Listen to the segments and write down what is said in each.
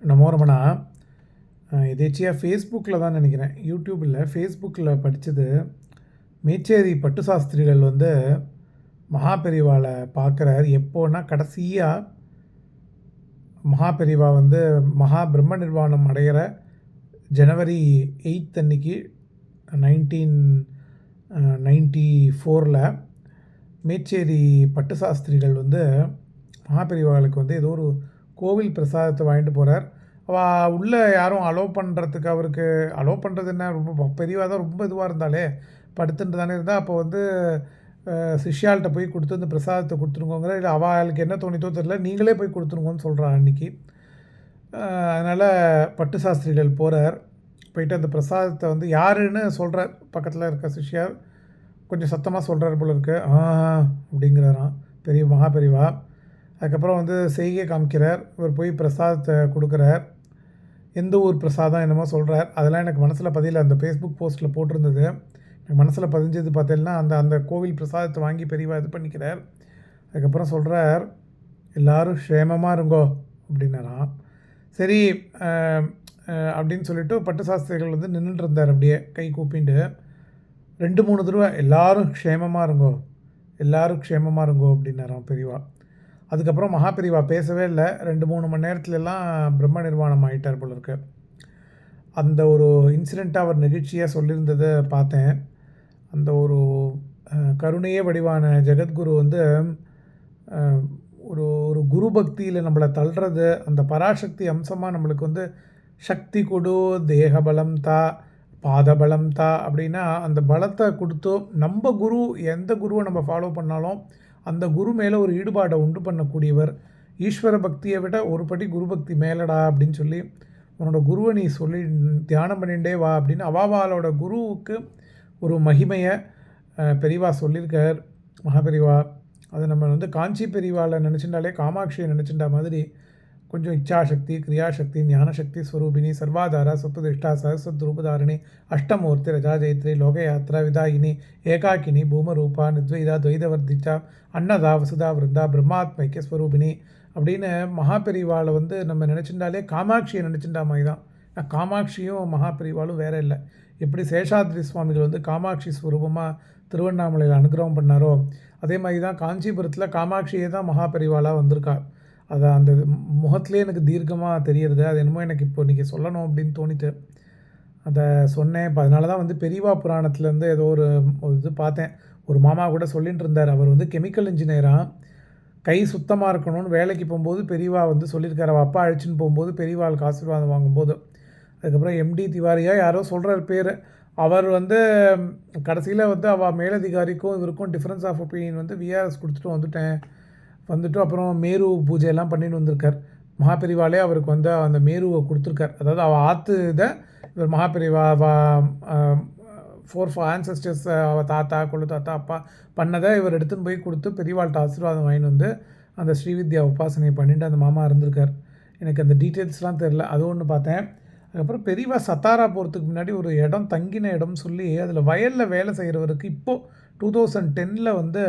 நமோ ரமணா எதேச்சியாக ஃபேஸ்புக்கில் தான் நினைக்கிறேன். யூடியூப்பில் ஃபேஸ்புக்கில் படித்தது மேச்சேரி பட்டு சாஸ்திரிகள் வந்து மகாபெரிவாவை பார்க்குறார். எப்போன்னா கடைசியாக மகாபெரிவா வந்து மகா பிரம்ம நிர்வாணம் அடைகிற ஜனவரி எயித் அன்னைக்கு நைன்டீன் நைன்டி ஃபோரில் மேச்சேரி பட்டு சாஸ்திரிகள் வந்து மகாபெரிவாளுக்கு வந்து ஏதோ ஒரு கோவில் பிரசாதத்தை வாங்கிட்டு போகிறார் அவள் உள்ளே யாரும் அலோவ் பண்ணுறதுக்கு அவருக்கு அலோவ் பண்ணுறது என்ன? ரொம்ப பெரியவாக தான் ரொம்ப இதுவாக இருந்தாலே படுத்துட்டு தானே இருந்தால் அப்போ வந்து சிஷ்யால்கிட்ட போய் கொடுத்து இந்த பிரசாதத்தை கொடுத்துருங்கோங்கிற இல்லை அவளுக்கு என்ன தோணித்தோ தெரியல நீங்களே போய் கொடுத்துருங்கோன்னு சொல்கிறான் அன்றைக்கி அதனால் பட்டு சாஸ்திரிகள் போகிறார் போயிட்டு அந்த பிரசாதத்தை வந்து யாருன்னு சொல்கிறார் பக்கத்தில் இருக்க சிஷ்யார் கொஞ்சம் சத்தமாக சொல்கிறார் போல இருக்கு. ஆ அப்படிங்கிறாராம். பெரிய மகா பெரியவா. அதுக்கப்புறம் வந்து செய்கை காமிக்கிறார் இவர் போய் பிரசாதத்தை கொடுக்குறார். எந்த ஊர் பிரசாதம் என்னமோ சொல்கிறார் அதெல்லாம் எனக்கு மனசில் பதியல. அந்த ஃபேஸ்புக் போஸ்ட்டில் போட்டிருந்தது. எனக்கு மனசில் பதிஞ்சது பார்த்தேன்னா அந்த அந்த கோவில் பிரசாதத்தை வாங்கி பெரியவாக இது பண்ணிக்கிறார். அதுக்கப்புறம் சொல்கிறார் எல்லாரும் க்ஷேமமாக இருங்கோ அப்படின்னாராம். சரி அப்படின்னு சொல்லிட்டு பட்டு சாஸ்திரிகள் வந்து நின்றுட்டு இருந்தார் அப்படியே கை கூப்பிண்டு. ரெண்டு மூணு தடவை எல்லாரும் க்ஷேமமாக இருங்கோ எல்லாரும் க்ஷேமமாக இருங்கோ அப்படின்னாராம் பெரியவா. அதுக்கப்புறம் மகாபிரிவா பேசவே இல்லை. ரெண்டு மூணு மணி நேரத்துலலாம் பிரம்ம நிர்வாணம் ஆயிட்டார் போல இருக்கு. அந்த ஒரு இன்சிடெண்ட்டாக அவர் நிகழ்ச்சியாக சொல்லியிருந்ததை பார்த்தேன். அந்த ஒரு அஹ், கருணையே வடிவான ஜெகத்குரு வந்து ஒரு ஒரு குரு பக்தியில் நம்மளை தள்ளுறது அந்த பராசக்தி அம்சமாக நம்மளுக்கு வந்து சக்தி கொடு தேகபலம் தா பாதபலம் தா அப்படின்னா அந்த பலத்தை கொடுத்தோ நம்ம குரு எந்த குருவை நம்ம ஃபாலோ பண்ணாலும் அந்த குரு மேலே ஒரு ஈடுபாடை உண்டு பண்ணக்கூடியவர். ஈஸ்வர பக்தியை விட ஒரு படி குரு பக்தி மேலடா அப்படின்னு சொல்லி உன்னோட குருவை நீ சொல்லி தியானம் பண்ணிகிட்டே வா அப்படின்னு அவாவாலோட குருவுக்கு ஒரு மகிமையை பெரிவா சொல்லியிருக்கார். மகாபெரிவா அது நம்ம வந்து காஞ்சி பெரிவாவில் நினச்சிட்டாலே காமாட்சியை நினச்சிட்டா மாதிரி கொஞ்சம் இச்சாசக்தி கிரியாசக்தி ஞானசக்தி ஸ்வரூபிணி சர்வாதார சத்துதிஷ்டா சரஸ்வத் ரூபதாரிணி அஷ்டமூர்த்தி ரஜாஜயத்ரி லோகயாத்ரா விதாயினி ஏகாக்கினி பூமரூபா நித்வைதா துவைதவர்திச்சா அன்னதா வசுதா விருந்தா பிரம்மாத்மைக்கிய ஸ்வரூபிணி அப்படின்னு மகாபெரிவாளை வந்து நம்ம நினச்சிட்டாலே காமாட்சியை நினச்சிட்டா மாதிரி தான். காமாட்சியும் மகாபெரிவாளும் வேற இல்லை. எப்படி சேஷாத்ரி சுவாமிகள் வந்து காமாட்சி ஸ்வரூபமாக திருவண்ணாமலையில் அனுகிரகம் பண்ணாரோ அதே மாதிரி தான் காஞ்சிபுரத்தில் காமாட்சியே தான் மகாபெரிவாளாக வந்திருக்கா. அது அந்த முகத்துலேயே எனக்கு தீர்க்கமாக தெரியறது. அது என்னமோ எனக்கு இப்போ இன்றைக்கி சொல்லணும் அப்படின்னு தோணிட்டு அதை சொன்னேன். இப்போ அதனால தான் வந்து பெரியவா புராணத்துலேருந்து ஏதோ ஒரு ஒரு இது பார்த்தேன். ஒரு மாமா கூட சொல்லிகிட்டு இருந்தார். அவர் வந்து கெமிக்கல் இன்ஜினியராக கை சுத்தமாக இருக்கணும்னு வேலைக்கு போகும்போது பெரியவா வந்து சொல்லியிருக்காரு. அவள் அப்பா அழைச்சின்னு போகும்போது பெரியவாளுக்கு ஆசீர்வாதம் வாங்கும்போது. அதுக்கப்புறம் எம்டி திவாரியா யாரோ சொல்கிறார் பேர். அவர் வந்து கடைசியில் வந்து அவள் மேலதிகாரிக்கும் இவருக்கும் டிஃப்ரென்ஸ் ஆஃப் ஒப்பீனியன் வந்து விஆர்எஸ் கொடுத்துட்டு வந்துட்டேன். வந்துட்டு அப்புறம் மேரு பூஜையெல்லாம் பண்ணிட்டு வந்திருக்கார். மகாபெரிவாலே அவருக்கு வந்து அந்த மேருவை கொடுத்துருக்கார். அதாவது அவள் ஆற்று இதை இவர் மகாபெரிவா ஃபோர் ஃபோர் ஆன்சஸ்டர்ஸ் அவள் தாத்தா கொள்ளு தாத்தா அப்பா பண்ணதை இவர் எடுத்துன்னு போய் கொடுத்து பெரியவாள்கிட்ட ஆசீர்வாதம் வாங்கிட்டு வந்து அந்த ஸ்ரீவித்யா உபாசனை பண்ணிட்டு அந்த மாமா இருந்திருக்கார். எனக்கு அந்த டீட்டெயில்ஸ்லாம் தெரில. அது ஒன்று பார்த்தேன். அதுக்கப்புறம் பெரியவா சத்தாரா போகிறதுக்கு முன்னாடி ஒரு இடம் தங்கின இடம் சொல்லி அதில் வயலில் வேலை செய்கிறவருக்கு இப்போது டூ தௌசண்ட் டென்னில் வந்து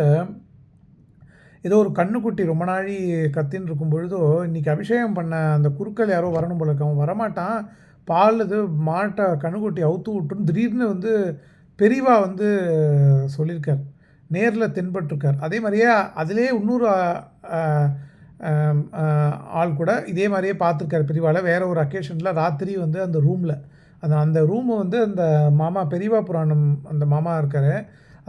ஏதோ ஒரு கண்ணுக்குட்டி ரொம்ப நாளி கத்தின்னு இருக்கும் பொழுதோ இன்றைக்கி அபிஷேகம் பண்ண அந்த குருக்கள் யாரோ வரணும் போல இருக்கு. அவன் வரமாட்டான். பால் இது மாட்டை கண்ணுக்குட்டி அவுத்து விட்டுன்னு திடீர்னு வந்து பெரிவா வந்து சொல்லியிருக்கார் நேரில் தென்பட்டிருக்கார். அதே மாதிரியே அதிலே இன்னொரு ஆள் கூட இதே மாதிரியே பார்த்துருக்காரு பெரியவாவில் வேறு ஒரு அக்கேஷனில் ராத்திரி வந்து அந்த ரூமில் அந்த அந்த ரூமை வந்து அந்த மாமா பெரியவா புராணம் அந்த மாமா இருக்கார்.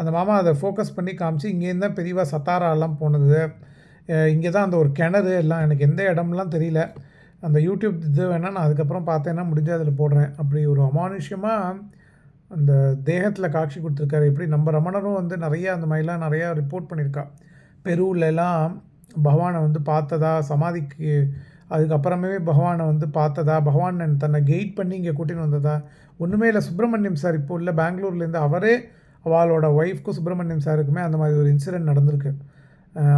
அந்த மாமா அதை ஃபோக்கஸ் பண்ணி காமிச்சு இங்கேருந்து தான் பெரியவா சத்தாராலாம் போனது. இங்கே தான் அந்த ஒரு கிணறு எல்லாம் எனக்கு எந்த இடம்லாம் தெரியல. அந்த யூடியூப் இது வேணால் நான் அதுக்கப்புறம் பார்த்தேன்னா முடிஞ்சு அதில் போடுறேன். அப்படி ஒரு அமானுஷ்யமாக அந்த தேகத்தில் காட்சி கொடுத்துருக்காரு. எப்படி நம்ம ரமணரும் வந்து நிறைய அந்த மாதிரிலாம் நிறையா ரிப்போர்ட் பண்ணியிருக்கா. பெருவுல எல்லாம் பகவானை வந்து பார்த்ததா சமாதிக்கு அதுக்கப்புறமே பகவானை வந்து பார்த்ததா பகவான் தன்னை கெயிட் பண்ணி இங்கே கூட்டின்னு வந்ததா? ஒன்றுமே இல்லை. சுப்பிரமணியம் சார் இப்போ உள்ள பெங்களூர்லேருந்து அவரே அவளோட ஒய்ஃப்க்கும் சுப்பிரமணியம் சாருக்குமே அந்த மாதிரி ஒரு இன்சிடெண்ட் நடந்திருக்கு.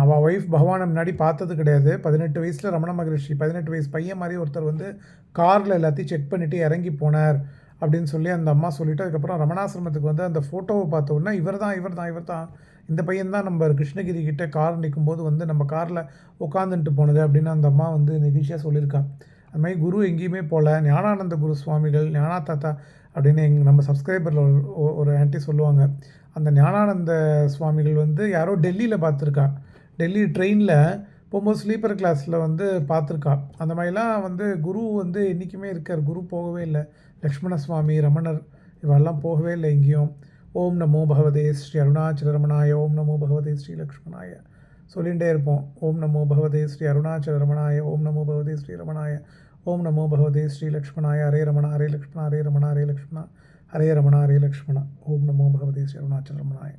அவள் ஒய்ஃப் பகவானை முன்னாடி பார்த்தது கிடையாது. பதினெட்டு வயசில் ரமண மகரிஷி பதினெட்டு வயசு பையன் மாதிரி ஒருத்தர் வந்து காரில் எல்லாத்தையும் செக் பண்ணிவிட்டு இறங்கி போனார் அப்படின்னு சொல்லி அந்த அம்மா சொல்லிவிட்டு அதுக்கப்புறம் ரமணாசிரமத்துக்கு வந்து அந்த ஃபோட்டோவை பார்த்த உடனே இவர் தான் இவர் தான் இவர் தான் இந்த பையன் தான் நம்ம கிருஷ்ணகிரி கிட்டே கார் நிற்கும்போது வந்து நம்ம காரில் உட்காந்துட்டு போனது அப்படின்னு அந்த அம்மா வந்து நெகிழ்ச்சியாக சொல்லியிருக்காங்க அது மாதிரி குரு எங்கேயுமே போகல ஞானானந்த குரு சுவாமிகள் ஞானா தாத்தா அப்படின்னு எங் நம்ம சப்ஸ்கிரைபரில் ஒரு ஒரு சொல்லுவாங்க. அந்த ஞானானந்த சுவாமிகள் வந்து யாரோ டெல்லியில் பார்த்துருக்கா. டெல்லி ட்ரெயினில் போகும்போது ஸ்லீப்பர் கிளாஸில் வந்து பார்த்துருக்கா. அந்த மாதிரிலாம் வந்து குரு வந்து என்றைக்குமே இருக்கார். குரு போகவே இல்லை. லக்ஷ்மண சுவாமி ரமணர் இவெல்லாம் போகவே இல்லை எங்கேயும். ஓம் நமோ பகவதே ஸ்ரீ அருணாச்சல ரமணாய ஓம் நமோ பகவதே ஸ்ரீ லக்ஷ்மணாய சொல்லிகிட்டே இருப்போம். ஓம் நமோ பகவதே ஸ்ரீ அருணாச்சல ரமணாய ஓம் நமோ பகவதே ஸ்ரீ ரமணாய. ஓம் நமோ பகவதே ஸ்ரீ லக்ஷ்மணாய ஹரே ரமணா ஹரே லக்ஷ்மணா ஹரே ரமணா ஹரே லக்ஷ்மணா ஹரே ரமணா ஹரே லக்ஷ்மணா. ஓம் நமோ பகவதே ஸ்ரீ அருணாச்சல ரமணாய